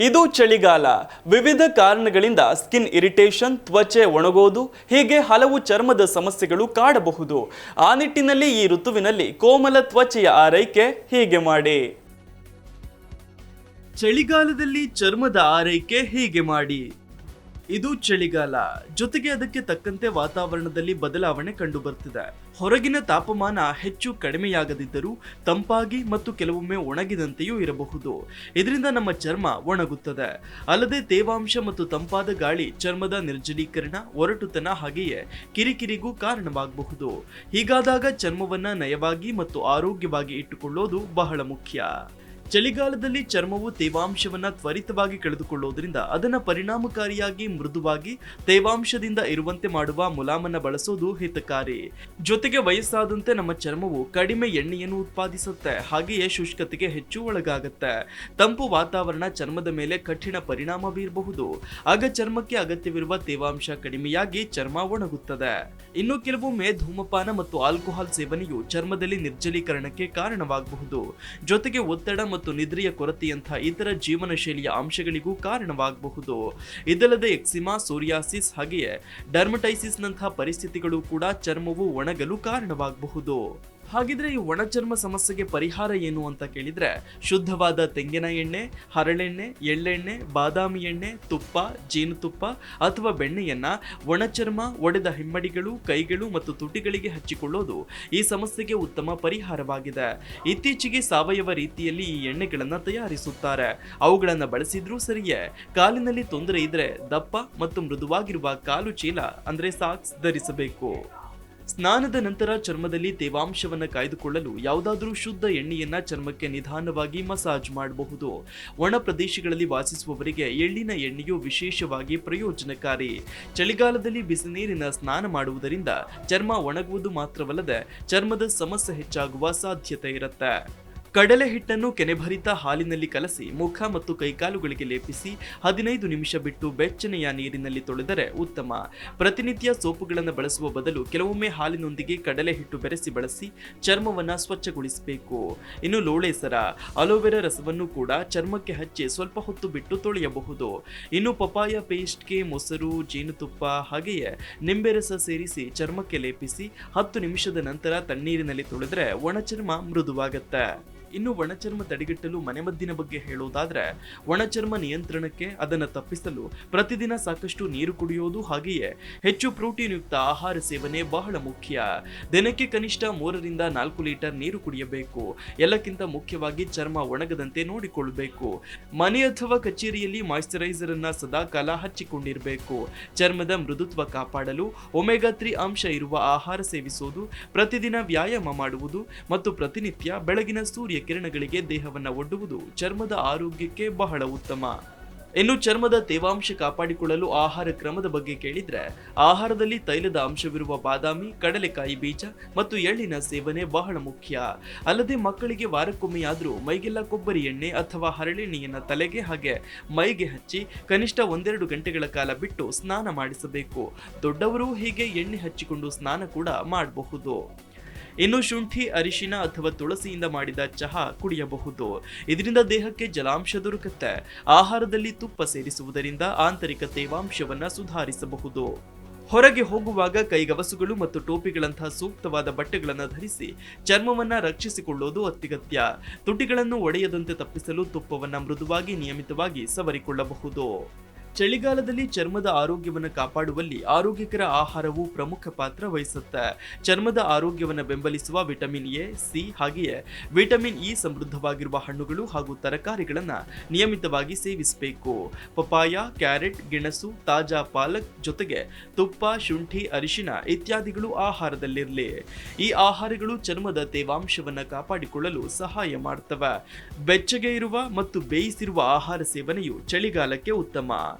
ಇದು ಚಳಿಗಾಲ. ವಿವಿಧ ಕಾರಣಗಳಿಂದ ಸ್ಕಿನ್ ಇರಿಟೇಷನ್ ತ್ವಚೆ ಒಣಗೋದು, ಹೀಗೆ ಹಲವು ಚರ್ಮದ ಸಮಸ್ಯೆಗಳು ಕಾಡಬಹುದು. ಆ ನಿಟ್ಟಿನಲ್ಲಿ ಈ ಋತುವಿನಲ್ಲಿ ಕೋಮಲ ತ್ವಚೆಯ ಆರೈಕೆ ಹೀಗೆ ಮಾಡಿ. ಚಳಿಗಾಲದಲ್ಲಿ ಚರ್ಮದ ಆರೈಕೆ ಹೀಗೆ ಮಾಡಿ. ಇದು ಚಳಿಗಾಲ. ಜೊತೆಗೆ ಅದಕ್ಕೆ ತಕ್ಕಂತೆ ವಾತಾವರಣದಲ್ಲಿ ಬದಲಾವಣೆ ಕಂಡು ಬರ್ತಿದೆ ಹೊರಗಿನ ತಾಪಮಾನ ಹೆಚ್ಚು ಕಡಿಮೆಯಾಗದಿದ್ದರೂ ತಂಪಾಗಿ ಮತ್ತು ಕೆಲವೊಮ್ಮೆ ಒಣಗಿದಂತೆಯೂ ಇರಬಹುದು. ಇದರಿಂದ ನಮ್ಮ ಚರ್ಮ ಒಣಗುತ್ತದೆ. ಅಲ್ಲದೆ ತೇವಾಂಶ ಮತ್ತು ತಂಪಾದ ಗಾಳಿ ಚರ್ಮದ ನಿರ್ಜಲೀಕರಣ, ಒರಟುತನ ಹಾಗೆಯೇ ಕಿರಿಕಿರಿಗೂ ಕಾರಣವಾಗಬಹುದು. ಹೀಗಾದಾಗ ಚರ್ಮವನ್ನು ನಯವಾಗಿ ಮತ್ತು ಆರೋಗ್ಯವಾಗಿ ಇಟ್ಟುಕೊಳ್ಳೋದು ಬಹಳ ಮುಖ್ಯ. ಚಳಿಗಾಲದಲ್ಲಿ ಚರ್ಮವು ತೇವಾಂಶವನ್ನು ತ್ವರಿತವಾಗಿ ಕಳೆದುಕೊಳ್ಳುವುದರಿಂದ ಅದನ್ನು ಪರಿಣಾಮಕಾರಿಯಾಗಿ ಮೃದುವಾಗಿ ತೇವಾಂಶದಿಂದ ಇರುವಂತೆ ಮಾಡುವ ಮುಲಾಮನ್ನ ಬಳಸೋದು ಹಿತಕಾರಿ. ಜೊತೆಗೆ ವಯಸ್ಸಾದಂತೆ ನಮ್ಮ ಚರ್ಮವು ಕಡಿಮೆ ಎಣ್ಣೆಯನ್ನು ಉತ್ಪಾದಿಸುತ್ತೆ, ಹಾಗೆಯೇ ಶುಷ್ಕತೆಗೆ ಹೆಚ್ಚು ಒಳಗಾಗುತ್ತೆ. ತಂಪು ವಾತಾವರಣ ಚರ್ಮದ ಮೇಲೆ ಕಠಿಣ ಪರಿಣಾಮ ಬೀರಬಹುದು. ಆಗ ಚರ್ಮಕ್ಕೆ ಅಗತ್ಯವಿರುವ ತೇವಾಂಶ ಕಡಿಮೆಯಾಗಿ ಚರ್ಮ ಒಣಗುತ್ತದೆ. ಇನ್ನು ಕೆಲವೊಮ್ಮೆ ಧೂಮಪಾನ ಮತ್ತು ಆಲ್ಕೋಹಾಲ್ ಸೇವನೆಯು ಚರ್ಮದಲ್ಲಿ ನಿರ್ಜಲೀಕರಣಕ್ಕೆ ಕಾರಣವಾಗಬಹುದು. ಜೊತೆಗೆ ಒತ್ತಡ ನಿದ್ರೆಯ ಕೊರತೆಯಂತಹ ಇತರ ಜೀವನ ಶೈಲಿಯ ಅಂಶಗಳಿಗೂ ಕಾರಣವಾಗಬಹುದು. ಇದಲ್ಲದೆ ಎಕ್ಸಿಮಾ, ಸೋರಿಯಾಸಿಸ್ ಹಾಗೆಯೇ ಡರ್ಮಟೈಸಿಸ್ನಂತಹ ಪರಿಸ್ಥಿತಿಗಳು ಕೂಡ ಚರ್ಮವು ಒಣಗಲು ಕಾರಣವಾಗಬಹುದು. ಹಾಗಿದ್ರೆ ಈ ಒಣ ಚರ್ಮ ಸಮಸ್ಯೆಗೆ ಪರಿಹಾರ ಏನು ಅಂತ ಕೇಳಿದ್ರೆ ಶುದ್ಧವಾದ ತೆಂಗಿನ ಎಣ್ಣೆ, ಹರಳೆಣ್ಣೆ, ಎಳ್ಳೆಣ್ಣೆ, ಬಾದಾಮಿ ಎಣ್ಣೆ, ತುಪ್ಪ, ಜೇನುತುಪ್ಪ ಅಥವಾ ಬೆಣ್ಣೆಯನ್ನ ಒಣ ಚರ್ಮ, ಒಡೆದ ಹಿಮ್ಮಡಿಗಳು, ಕೈಗಳು ಮತ್ತು ತುಟಿಗಳಿಗೆ ಹಚ್ಚಿಕೊಳ್ಳೋದು ಈ ಸಮಸ್ಯೆಗೆ ಉತ್ತಮ ಪರಿಹಾರವಾಗಿದೆ. ಇತ್ತೀಚೆಗೆ ಸಾವಯವ ರೀತಿಯಲ್ಲಿ ಈ ಎಣ್ಣೆಗಳನ್ನು ತಯಾರಿಸುತ್ತಾರೆ. ಅವುಗಳನ್ನು ಬಳಸಿದ್ರೂ ಸರಿಯೇ, ಕಾಲಿನಲ್ಲಿ ತೊಂದರೆ ಇದ್ರೆ ದಪ್ಪ ಮತ್ತು ಮೃದುವಾಗಿರುವ ಕಾಲು ಚೀಲ ಅಂದ್ರೆ ಸಾಕ್ಸ್ ಧರಿಸಬೇಕು. ಸ್ನಾನದ ನಂತರ ಚರ್ಮದಲ್ಲಿ ತೇವಾಂಶವನ್ನು ಕಾಯ್ದುಕೊಳ್ಳಲು ಯಾವುದಾದರೂ ಶುದ್ಧ ಎಣ್ಣೆಯನ್ನ ಚರ್ಮಕ್ಕೆ ನಿಧಾನವಾಗಿ ಮಸಾಜ್ ಮಾಡಬಹುದು. ಒಣ ಪ್ರದೇಶಗಳಲ್ಲಿ ವಾಸಿಸುವವರಿಗೆ ಎಳ್ಳಿನ ಎಣ್ಣೆಯು ವಿಶೇಷವಾಗಿ ಪ್ರಯೋಜನಕಾರಿ. ಚಳಿಗಾಲದಲ್ಲಿ ಬಿಸಿನೀರಿನ ಸ್ನಾನ ಮಾಡುವುದರಿಂದ ಚರ್ಮ ಒಣಗುವುದು ಮಾತ್ರವಲ್ಲದೆ ಚರ್ಮದ ಸಮಸ್ಯೆ ಹೆಚ್ಚಾಗುವ ಸಾಧ್ಯತೆ ಇರುತ್ತೆ. ಕಡಲೆ ಹಿಟ್ಟನ್ನು ಕೆನೆಭರಿತ ಹಾಲಿನಲ್ಲಿ ಕಲಸಿ ಮುಖ ಮತ್ತು ಕೈಕಾಲುಗಳಿಗೆ ಲೇಪಿಸಿ ಹದಿನೈದು ನಿಮಿಷ ಬಿಟ್ಟು ಬೆಚ್ಚನೆಯ ನೀರಿನಲ್ಲಿ ತೊಳೆದರೆ ಉತ್ತಮ. ಪ್ರತಿನಿತ್ಯ ಸೋಪುಗಳನ್ನು ಬಳಸುವ ಬದಲು ಕೆಲವೊಮ್ಮೆ ಹಾಲಿನೊಂದಿಗೆ ಕಡಲೆ ಹಿಟ್ಟು ಬೆರೆಸಿ ಬಳಸಿ ಚರ್ಮವನ್ನು ಸ್ವಚ್ಛಗೊಳಿಸಬೇಕು. ಇನ್ನು ಲೋಳೆಸರ, ಅಲೋವೆರಾ ರಸವನ್ನು ಕೂಡ ಚರ್ಮಕ್ಕೆ ಹಚ್ಚಿ ಸ್ವಲ್ಪ ಹೊತ್ತು ಬಿಟ್ಟು ತೊಳೆಯಬಹುದು. ಇನ್ನು ಪಪಾಯ ಪೇಸ್ಟ್ಗೆ ಮೊಸರು, ಜೇನುತುಪ್ಪ ಹಾಗೆಯೇ ನಿಂಬೆ ರಸ ಸೇರಿಸಿ ಚರ್ಮಕ್ಕೆ ಲೇಪಿಸಿ ಹತ್ತು ನಿಮಿಷದ ನಂತರ ತಣ್ಣೀರಿನಲ್ಲಿ ತೊಳೆದರೆ ಒಣ ಚರ್ಮ ಮೃದುವಾಗತ್ತೆ. ಇನ್ನು ಒಣಚರ್ಮ ತಡೆಗಟ್ಟಲು ಮನೆಮದ್ದಿನ ಬಗ್ಗೆ ಹೇಳೋದಾದ್ರೆ, ಒಣಚರ್ಮ ನಿಯಂತ್ರಣಕ್ಕೆ ಅದನ್ನು ತಪ್ಪಿಸಲು ಪ್ರತಿದಿನ ಸಾಕಷ್ಟು ನೀರು ಕುಡಿಯೋದು ಹಾಗೆಯೇ ಹೆಚ್ಚು ಪ್ರೋಟೀನ್ ಯುಕ್ತ ಆಹಾರ ಸೇವನೆ ಬಹಳ ಮುಖ್ಯ. ದಿನಕ್ಕೆ ಕನಿಷ್ಠ ಮೂರರಿಂದ ನಾಲ್ಕು ಲೀಟರ್ ನೀರು ಕುಡಿಯಬೇಕು. ಎಲ್ಲಕ್ಕಿಂತ ಮುಖ್ಯವಾಗಿ ಚರ್ಮ ಒಣಗದಂತೆ ನೋಡಿಕೊಳ್ಳಬೇಕು ಮನೆ ಅಥವಾ ಕಚೇರಿಯಲ್ಲಿ ಮಾಯಿಶ್ಚರೈಸರ್ ಅನ್ನ ಸದಾಕಾಲ ಹಚ್ಚಿಕೊಂಡಿರಬೇಕು. ಚರ್ಮದ ಮೃದುತ್ವ ಕಾಪಾಡಲು ಒಮೆಗಾ ತ್ರೀ ಅಂಶ ಇರುವ ಆಹಾರ ಸೇವಿಸೋದು, ಪ್ರತಿದಿನ ವ್ಯಾಯಾಮ ಮಾಡುವುದು ಮತ್ತು ಪ್ರತಿನಿತ್ಯ ಬೆಳಗಿನ ಸೂರ್ಯ ಕಿರಣಗಳಿಗೆ ದೇಹವನ್ನ ಒಡ್ಡುವುದು ಚರ್ಮದ ಆರೋಗ್ಯಕ್ಕೆ ಬಹಳ ಉತ್ತಮ. ಇನ್ನು ಚರ್ಮದ ತೇವಾಂಶ ಕಾಪಾಡಿಕೊಳ್ಳಲು ಆಹಾರ ಕ್ರಮದ ಬಗ್ಗೆ ಕೇಳಿದ್ರೆ, ಆಹಾರದಲ್ಲಿ ತೈಲದ ಅಂಶವಿರುವ ಬಾದಾಮಿ, ಕಡಲೆಕಾಯಿ ಬೀಜ ಮತ್ತು ಎಳ್ಳಿನ ಸೇವನೆ ಬಹಳ ಮುಖ್ಯ. ಅಲ್ಲದೆ ಮಕ್ಕಳಿಗೆ ವಾರಕ್ಕೊಮ್ಮೆಯಾದರೂ ಮೈಗೆಲ್ಲ ಕೊಬ್ಬರಿ ಎಣ್ಣೆ ಅಥವಾ ಹರಳೆಣ್ಣೆಯನ್ನ ತಲೆಗೆ ಹಾಗೆ ಮೈಗೆ ಹಚ್ಚಿ ಕನಿಷ್ಠ ಒಂದೆರಡು ಗಂಟೆಗಳ ಕಾಲ ಬಿಟ್ಟು ಸ್ನಾನ ಮಾಡಿಸಬೇಕು. ದೊಡ್ಡವರು ಹೀಗೆ ಎಣ್ಣೆ ಹಚ್ಚಿಕೊಂಡು ಸ್ನಾನ ಕೂಡ ಮಾಡಬಹುದು. ಇನ್ನು ಶುಂಠಿ, ಅರಿಶಿನ ಅಥವಾ ತುಳಸಿಯಿಂದ ಮಾಡಿದ ಚಹಾ ಕುಡಿಯಬಹುದು. ಇದರಿಂದ ದೇಹಕ್ಕೆ ಜಲಾಂಶ ದೊರಕುತ್ತೆ. ಆಹಾರದಲ್ಲಿ ತುಪ್ಪ ಸೇರಿಸುವುದರಿಂದ ಆಂತರಿಕ ತೇವಾಂಶವನ್ನು ಸುಧಾರಿಸಬಹುದು. ಹೊರಗೆ ಹೋಗುವಾಗ ಕೈಗವಸುಗಳು ಮತ್ತು ಟೋಪಿಗಳಂತಹ ಸೂಕ್ತವಾದ ಬಟ್ಟೆಗಳನ್ನು ಧರಿಸಿ ಚರ್ಮವನ್ನು ರಕ್ಷಿಸಿಕೊಳ್ಳುವುದು ಅತ್ಯಗತ್ಯ. ತುಟಿಗಳನ್ನು ಒಡೆಯದಂತೆ ತಪ್ಪಿಸಲು ತುಪ್ಪವನ್ನು ಮೃದುವಾಗಿ ನಿಯಮಿತವಾಗಿ ಸವರಿಕೊಳ್ಳಬಹುದು. ಚಳಿಗಾಲದಲ್ಲಿ ಚರ್ಮದ ಆರೋಗ್ಯವನ್ನು ಕಾಪಾಡುವಲ್ಲಿ ಆರೋಗ್ಯಕರ ಆಹಾರವು ಪ್ರಮುಖ ಪಾತ್ರ ವಹಿಸುತ್ತೆ. ಚರ್ಮದ ಆರೋಗ್ಯವನ್ನು ಬೆಂಬಲಿಸುವ ವಿಟಮಿನ್ ಎ, ಸಿ ಹಾಗೆಯೇ ವಿಟಮಿನ್ ಇ ಸಮೃದ್ಧವಾಗಿರುವ ಹಣ್ಣುಗಳು ಹಾಗೂ ತರಕಾರಿಗಳನ್ನು ನಿಯಮಿತವಾಗಿ ಸೇವಿಸಬೇಕು. ಪಪಾಯ ಕ್ಯಾರೆಟ್, ಗೆಣಸು, ತಾಜಾ ಪಾಲಕ್ ಜೊತೆಗೆ ತುಪ್ಪ, ಶುಂಠಿ ಅರಿಶಿನ ಇತ್ಯಾದಿಗಳು ಆಹಾರದಲ್ಲಿರಲಿ. ಈ ಆಹಾರಗಳು ಚರ್ಮದ ತೇವಾಂಶವನ್ನು ಕಾಪಾಡಿಕೊಳ್ಳಲು ಸಹಾಯ ಮಾಡ್ತವೆ. ಬೆಚ್ಚಗೆ ಇರುವ ಮತ್ತು ಬೇಯಿಸಿರುವ ಆಹಾರ ಸೇವನೆಯು ಚಳಿಗಾಲಕ್ಕೆ ಉತ್ತಮ.